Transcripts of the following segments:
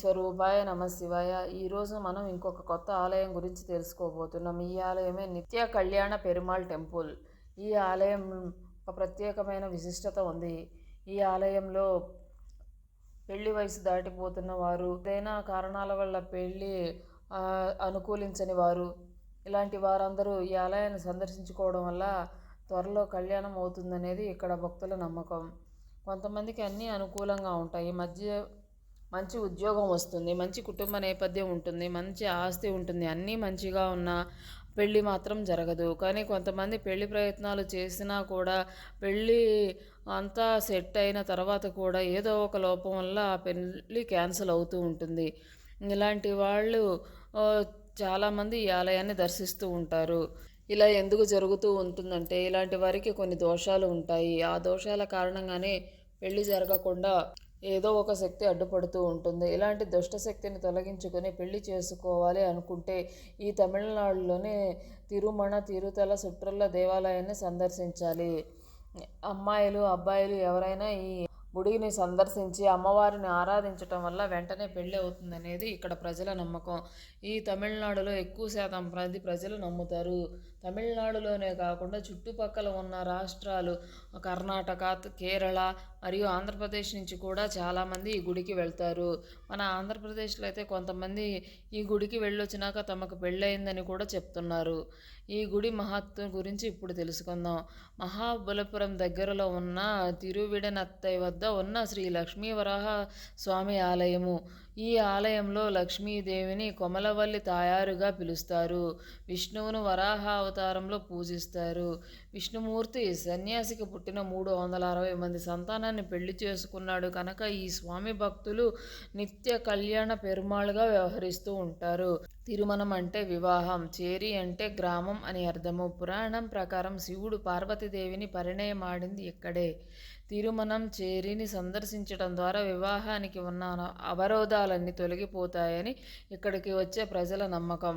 స్వరూపాయ నమ శివాయ. ఈరోజు మనం ఇంకొక కొత్త ఆలయం గురించి తెలుసుకోబోతున్నాం. ఈ ఆలయమే నిత్య కళ్యాణ పెరుమాళ్ టెంపుల్. ఈ ఆలయం ఒక ప్రత్యేకమైన విశిష్టత ఉంది. ఈ ఆలయంలో పెళ్ళి వయసు దాటిపోతున్న వారు ఏదైనా కారణాల వల్ల పెళ్ళి అనుకూలించని వారు ఇలాంటి వారందరూ ఈ ఆలయాన్ని సందర్శించుకోవడం వల్ల త్వరలో కళ్యాణం అవుతుందనేది ఇక్కడ భక్తుల నమ్మకం. కొంతమందికి అన్నీ అనుకూలంగా ఉంటాయి. మధ్య మంచి ఉద్యోగం వస్తుంది మంచి కుటుంబ నేపథ్యం ఉంటుంది మంచి ఆస్తి ఉంటుంది అన్నీ మంచిగా ఉన్నా పెళ్ళి మాత్రం జరగదు. కానీ కొంతమంది పెళ్ళి ప్రయత్నాలు చేసినా కూడా పెళ్ళి అంతా సెట్ అయిన తర్వాత కూడా ఏదో ఒక లోపం వల్ల ఆ పెళ్ళి క్యాన్సిల్ అవుతూ ఉంటుంది. ఇలాంటి వాళ్ళు చాలామంది ఈ ఆలయాన్ని దర్శిస్తూ ఉంటారు. ఇలా ఎందుకు జరుగుతూ ఉంటుందంటే ఇలాంటి వారికి కొన్ని దోషాలు ఉంటాయి. ఆ దోషాల కారణంగానే పెళ్ళి జరగకుండా ఏదో ఒక శక్తి అడ్డుపడుతూ ఉంటుంది. ఇలాంటి దుష్ట శక్తిని తొలగించుకొని పెళ్ళి చేసుకోవాలి అనుకుంటే ఈ తమిళనాడులోని తిరుమణ తిరుతల సుట్రల్ల దేవాలయాన్ని సందర్శించాలి. అమ్మాయిలు అబ్బాయిలు ఎవరైనా ఈ గుడిని సందర్శించి అమ్మవారిని ఆరాధించటం వల్ల వెంటనే పెళ్ళి అవుతుందనేది ఇక్కడ ప్రజల నమ్మకం. ఈ తమిళనాడులో ఎక్కువ శాతం మంది ప్రజలు నమ్ముతారు. తమిళనాడులోనే కాకుండా చుట్టుపక్కల ఉన్న రాష్ట్రాలు కర్ణాటక కేరళ మరియు ఆంధ్రప్రదేశ్ నుంచి కూడా చాలామంది ఈ గుడికి వెళ్తారు. మన ఆంధ్రప్రదేశ్లో అయితే కొంతమంది ఈ గుడికి వెళ్ళొచ్చినాక తమకు పెళ్ళయిందని కూడా చెప్తున్నారు. ఈ గుడి మహత్వం గురించి ఇప్పుడు తెలుసుకుందాం. మహాబలపురం దగ్గరలో ఉన్న తిరువిడనత్తై వద్ద ఉన్న శ్రీ లక్ష్మీవరాహ స్వామి ఆలయము. ఈ ఆలయంలో లక్ష్మీదేవిని కొమలవల్లి తాయారుగా పిలుస్తారు. విష్ణువును వరాహ అవతారంలో పూజిస్తారు. విష్ణుమూర్తి సన్యాసికి పుట్టిన మూడు వందల అరవై మంది సంతానాన్ని పెళ్ళి చేసుకున్నాడు కనుక ఈ స్వామి భక్తులు నిత్య కళ్యాణ పెరుమాళ్ళుగా వ్యవహరిస్తూ ఉంటారు. తిరుమణం అంటే వివాహం చేరి అంటే గ్రామం అని అర్థము. పురాణం ప్రకారం శివుడు పార్వతీదేవిని పరిణయమాడింది ఇక్కడే తిరుమణం చేరిని సందర్శించడం ద్వారా వివాహానికి ఉన్న అవరోధాలన్నీ తొలగిపోతాయని ఇక్కడికి వచ్చే ప్రజల నమ్మకం.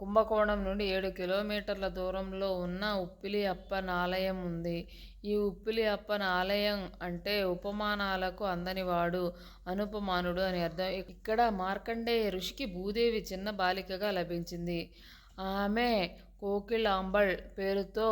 కుంభకోణం నుండి ఏడు కిలోమీటర్ల దూరంలో ఉన్న ఉప్పిలి అప్పన్ ఆలయం ఉంది. ఈ ఉప్పిలి అప్పన్ ఆలయం అంటే ఉపమానాలకు అందనివాడు అనుపమానుడు అని అర్థం. ఇక్కడ మార్కండేయ ఋషికి భూదేవి చిన్న బాలికగా లభించింది. ఆమె కోకిలాంబల్ పేరుతో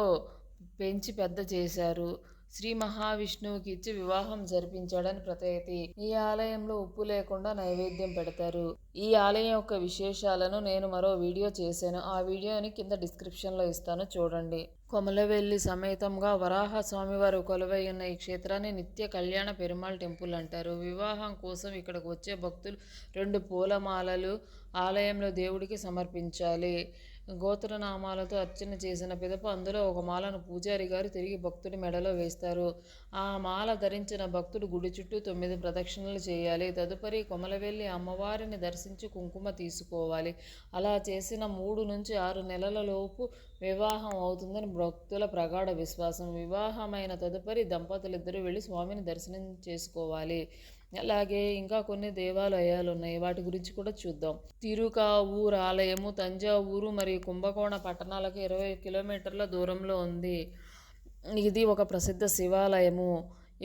పెంచి పెద్ద చేశారు. శ్రీ మహావిష్ణువుకి ఇచ్చి వివాహం జరిపించాడని ప్రతయతి ఈ ఆలయంలో ఉప్పు లేకుండా నైవేద్యం పెడతారు. ఈ ఆలయం యొక్క విశేషాలను నేను మరో వీడియో చేశాను. ఆ వీడియోని కింద డిస్క్రిప్షన్లో ఇస్తాను. చూడండి. కొమలవెల్లి సమేతంగా వరాహ స్వామివారు కొలువై ఉన్న ఈ క్షేత్రాన్ని నిత్య కళ్యాణ పెరుమాళ్ టెంపుల్ అంటారు. వివాహం కోసం ఇక్కడికి వచ్చే భక్తులు రెండు పూలమాలలు ఆలయంలో దేవుడికి సమర్పించాలి. గోత్రనామాలతో అర్చన చేసిన పిదప అందులో ఒక మాలను పూజారి గారు తిరిగి భక్తుడి మెడలో వేస్తారు. ఆ మాల ధరించిన భక్తుడు గుడి చుట్టూ తొమ్మిది ప్రదక్షిణలు చేయాలి. తదుపరి కొమలవెల్లి అమ్మవారిని దర్శించి కుంకుమ తీసుకోవాలి. అలా చేసిన మూడు నుంచి ఆరు నెలలలోపు వివాహం అవుతుందని భక్తుల ప్రగాఢ విశ్వాసం. వివాహమైన తదుపరి దంపతులిద్దరూ వెళ్ళి స్వామిని దర్శనం చేసుకోవాలి. అలాగే ఇంకా కొన్ని దేవాలయాలు ఉన్నాయి వాటి గురించి కూడా చూద్దాం. తిరుకావూర్ ఆలయము తంజావూరు మరియు కుంభకోణ పట్టణాలకు ఇరవై కిలోమీటర్ల దూరంలో ఉంది. ఇది ఒక ప్రసిద్ధ శివాలయము.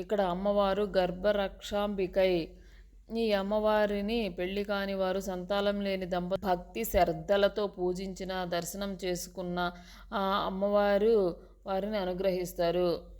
ఇక్కడ అమ్మవారు గర్భరక్షాంబికై ఈ అమ్మవారిని పెళ్ళి కాని వారు సంతానం లేని దంప భక్తి శ్రద్ధలతో పూజించిన దర్శనం చేసుకున్న ఆ అమ్మవారు వారిని అనుగ్రహిస్తారు.